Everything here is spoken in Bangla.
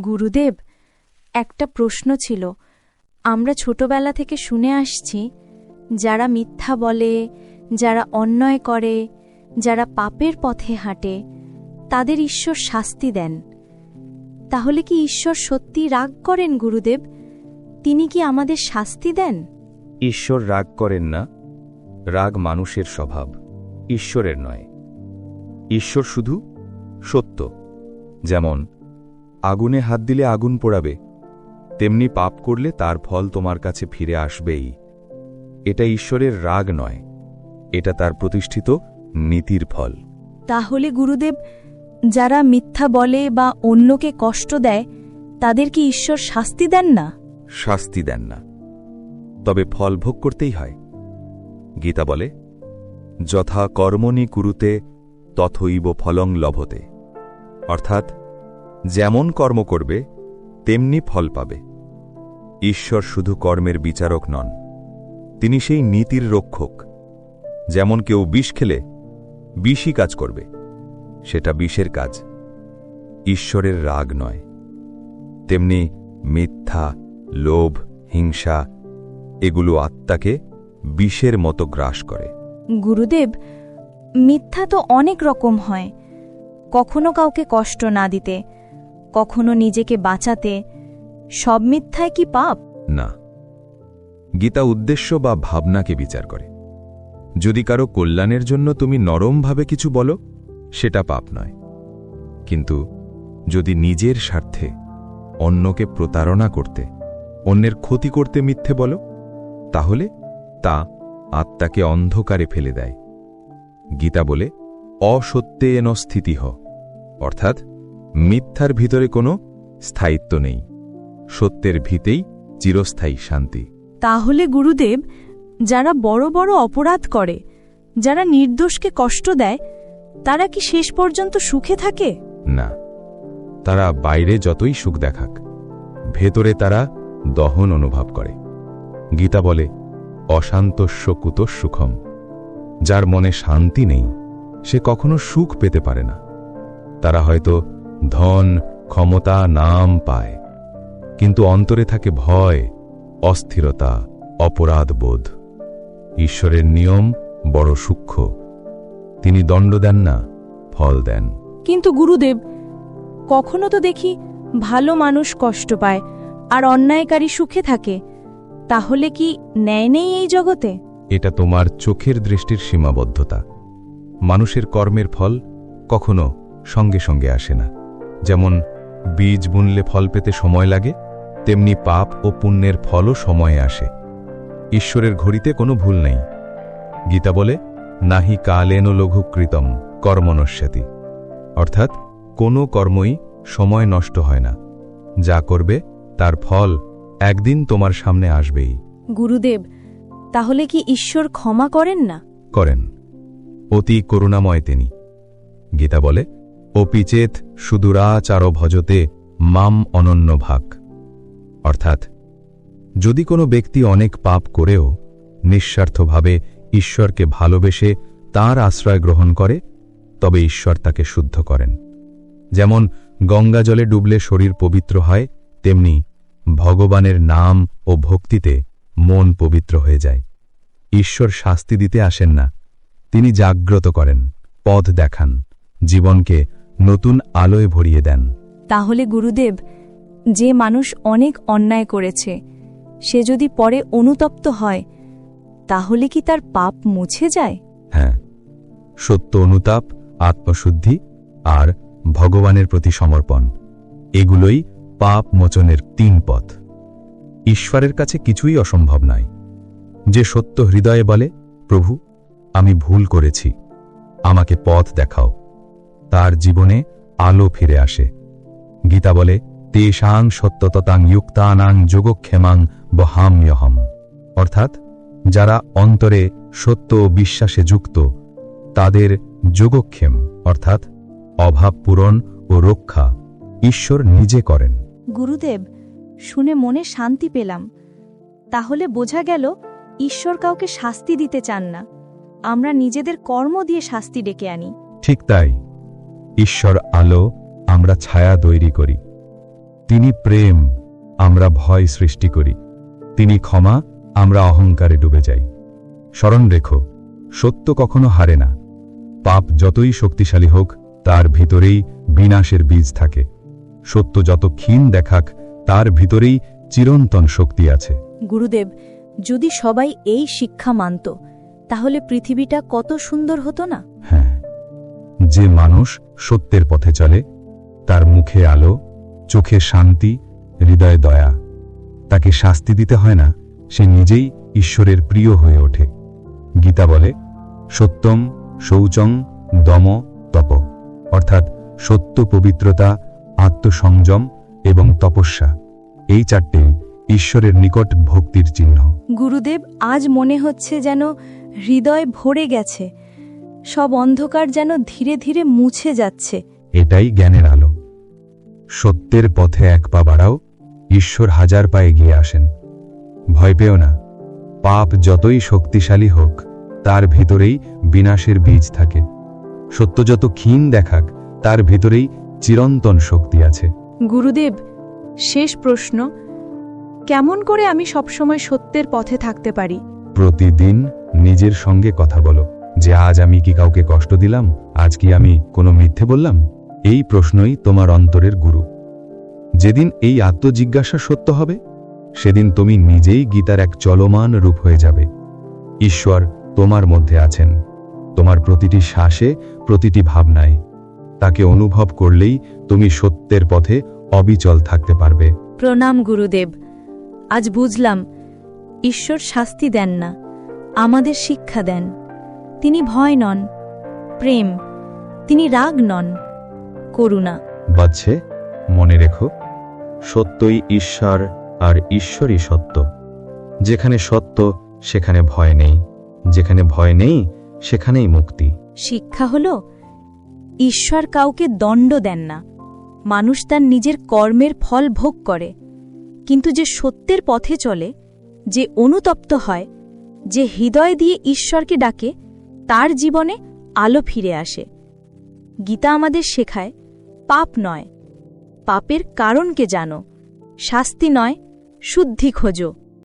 গুরুদেব, একটা প্রশ্ন ছিল। আমরা ছোটবেলা থেকে শুনে আসছি, যারা মিথ্যা বলে, যারা অন্যায় করে, যারা পাপের পথে হাঁটে, তাদের ঈশ্বর শাস্তি দেন। তাহলে কি ঈশ্বর সত্যি রাগ করেন গুরুদেব? তিনি কি আমাদের শাস্তি দেন? ঈশ্বর রাগ করেন না। রাগ মানুষের স্বভাব, ঈশ্বরের নয়। ঈশ্বর শুধু সত্য। যেমন আগুনে হাত দিলে আগুন পোড়াবে তেমনি পাপ করলে তার ফল তোমার কাছে ফিরে আসবেই। এটা ঈশ্বরের রাগ নয় এটা তার প্রতিষ্ঠিত নীতির ফল। তাহলে গুরুদেব যারা মিথ্যা বলে বা অন্যকে কষ্ট দেয় তাদের কি ঈশ্বর শাস্তি দেন না? শাস্তি দেন না। তবে ফল ভোগ করতেই হয়। গীতা বলে যথা কর্মণি কুরুতে তথৈব ফলং লভতে। অর্থাৎ যেমন কর্ম করবে, তেমনি ফল পাবে। ঈশ্বর শুধু কর্মের বিচারক নন, তিনি সেই নীতির রক্ষক। যেমন কেউ বিষ খেলে, বিষই কাজ করবে, সেটা বিষের কাজ। ঈশ্বরের রাগ নয়। তেমনি মিথ্যা, লোভ, হিংসা, এগুলো আত্মাকে বিষের মতো গ্রাস করে। গুরুদেব, মিথ্যা তো অনেক রকম হয়। কখনো কাউকে কষ্ট না দিতে কখনো নিজেকে বাঁচাতে সব মিথ্যায় কি পাপ? না। গীতা উদ্দেশ্য বা ভাবনাকে বিচার করে। যদি কারও কল্যাণের জন্য তুমি নরমভাবে কিছু বলো, সেটা পাপ নয়। কিন্তু যদি নিজের স্বার্থে অন্যকে প্রতারণা করতে, অন্যের ক্ষতি করতে মিথ্যে বলো, তাহলে তা আত্মাকে অন্ধকারে ফেলে দেয়। গীতা বলে অসত্যে এন স্থিতি হ অর্থাৎ মিথ্যার ভিতরে কোনো স্থায়িত্ব নেই। সত্যের ভিতেই চিরস্থায়ী শান্তি। তাহলে গুরুদেব যারা বড় বড় অপরাধ করে যারা নির্দোষকে কষ্ট দেয় তারা কি শেষ পর্যন্ত সুখে থাকে? না। তারা বাইরে যতই সুখ দেখাক ভেতরে তারা দহন অনুভব করে। গীতা বলে অশান্তস্য কুত সুখম। যার মনে শান্তি নেই সে কখনো সুখ পেতে পারে না। তারা হয়তো ধন ক্ষমতা নাম পায়। কিন্তু অন্তরে থাকে ভয় অস্থিরতা অপরাধ বোধ। ঈশ্বরের নিয়ম বড় সূক্ষ্ম। তিনি দণ্ড দেন না ফল দেন। কিন্তু গুরুদেব কখনো তো দেখি ভালো মানুষ কষ্ট পায় আর অন্যায়কারী সুখে থাকে। তাহলে কি ন্যায় নেই এই জগতে? এটা তোমার চোখের দৃষ্টির সীমাবদ্ধতা। মানুষের কর্মের ফল কখনো সঙ্গে সঙ্গে আসে না। যেমন বীজ বুনলে ফল পেতে সময় লাগে তেমনি পাপ ও পুণ্যের ফলও সময়ে আসে। ঈশ্বরের ঘড়িতে কোনো ভুল নেই। গীতা বলে নাহি কালেন লঘুকৃতম কর্মনস্যাতি অর্থাৎ কোনো কর্মই সময় নষ্ট হয় না। যা করবে তার ফল একদিন তোমার সামনে আসবেই। গুরুদেব তাহলে কি ঈশ্বর ক্ষমা করেন না? করেন। অতি করুণাময় তিনি। গীতা বলে অপিচেত সুদূরাচার ভজতে মাম অনন্য ভাগ। অর্থাৎ, যদি কোনো ব্যক্তি অনেক পাপ করেও নিঃস্বার্থভাবে ঈশ্বরকে ভালোবেসে তার আশ্রয় গ্রহণ করে, তবে ঈশ্বর তাকে শুদ্ধ করেন। যেমন গঙ্গা জলে ডুবলে শরীর পবিত্র হয়, তেমনি ভগবানের নাম ও ভক্তিতে মন পবিত্র হয়ে যায়। ঈশ্বর শাস্তি দিতে আসেন না, তিনি জাগ্রত করেন, পথ দেখান, জীবনকে নতুন আলোয় ভরিয়ে দেন। তাহলে গুরুদেব যে মানুষ অনেক অন্যায় করেছে সে যদি পরে অনুতপ্ত হয় তাহলে কি তার পাপ মুছে যায়? হ্যাঁ সত্য অনুতাপ আত্মশুদ্ধি আর ভগবানের প্রতি সমর্পণ এগুলোই পাপ মোচনের তিন পথ। ঈশ্বরের কাছে কিছুই অসম্ভব নয়। যে সত্য হৃদয়ে বলে প্রভু আমি ভুল করেছি আমাকে পথ দেখাও। তার জীবনে আলো ফিরে আসে। গীতা বলে তেষাং সত্যততাং যুক্তানাং যোগক্ষেমাং বহাম্যহম। অর্থাৎ যারা অন্তরে সত্য ও বিশ্বাসে যুক্ত তাদের যোগক্ষেম অর্থাৎ অভাব পূরণ ও রক্ষা ঈশ্বর নিজে করেন। গুরুদেব শুনে মনে শান্তি পেলাম। তাহলে বোঝা গেল ঈশ্বর কাউকে শাস্তি দিতে চান না। আমরা নিজেদের কর্ম দিয়ে শাস্তি ডেকে আনি। ঠিক তাই। ঈশ্বর আলো আমরা ছায়া তৈরি করি। তিনি প্রেম আমরা ভয় সৃষ্টি করি। তিনি ক্ষমা আমরা অহংকারে ডুবে যাই। স্মরণ রেখো সত্য কখনো হারে না। পাপ যতই শক্তিশালী হোক তার ভিতরেই বিনাশের বীজ থাকে। সত্য যত ক্ষীণ দেখাক তার ভিতরেই চিরন্তন শক্তি আছে। গুরুদেব যদি সবাই এই শিক্ষা মানত তাহলে পৃথিবীটা কত সুন্দর হতো না? হ্যাঁ যে মানুষ সত্যের পথে চলে, তার মুখে আলো, চোখে শান্তি, হৃদয়ে দয়া। তাকে শাস্তি দিতে হয় না, সে নিজেই ঈশ্বরের প্রিয় হয়ে ওঠে। গীতা বলে, সত্যম শৌচং দম তপ। অর্থাৎ সত্য পবিত্রতা, আত্মসংযম এবং তপস্যা। এই চারটে ঈশ্বরের নিকট ভক্তির চিহ্ন। গুরুদেব আজ মনে হচ্ছে যেন হৃদয় ভরে গেছে। সব অন্ধকার যেন ধীরে ধীরে মুছে যাচ্ছে। এটাই জ্ঞানের আলো। সত্যের পথে এক পা বাড়াও ঈশ্বর হাজার পা এগিয়ে আসেন। ভয় পেও না। পাপ যতই শক্তিশালী হোক তার ভিতরেই বিনাশের বীজ থাকে। সত্য যত ক্ষীণ দেখাক তার ভিতরেই চিরন্তন শক্তি আছে। গুরুদেব শেষ প্রশ্ন। কেমন করে আমি সবসময় সত্যের পথে থাকতে পারি? প্রতিদিন নিজের সঙ্গে কথা বলো। যে আজ আমি কি কাউকে কষ্ট দিলাম? আজ কি আমি কোনো মিথ্যে বললাম? এই প্রশ্নই তোমার অন্তরের গুরু। যেদিন এই আত্মজিজ্ঞাসা সত্য হবে, সেদিন তুমি নিজেই গীতার এক চলমান রূপ হয়ে যাবে। ঈশ্বর তোমার মধ্যে আছেন। তোমার প্রতিটি শ্বাসে, প্রতিটি ভাবনায়। তাকে অনুভব করলেই তুমি সত্যের পথে অবিচল থাকতে পারবে। প্রণাম গুরুদেব। আজ বুঝলাম, ঈশ্বর শাস্তি দেন না, আমাদের শিক্ষা দেন। তিনি ভয় নন প্রেম তিনি রাগ নন করুণা। বাচ্ছে মনে রেখো সত্যই ঈশ্বর আর ঈশ্বরই সত্য। যেখানে সত্য সেখানে ভয় নেই। যেখানে ভয় নেই সেখানেই মুক্তি। শিক্ষা হল ঈশ্বর কাউকে দণ্ড দেন না। মানুষ তার নিজের কর্মের ফল ভোগ করে। কিন্তু যে সত্যের পথে চলে যে অনুতপ্ত হয় যে হৃদয় দিয়ে ঈশ্বরকে ডাকে তার জীবনে আলো ফিরে আসে। গীতা আমাদের শেখায়, পাপ নয়, পাপের কারণকে জানো, শাস্তি নয়, শুদ্ধি খোঁজো।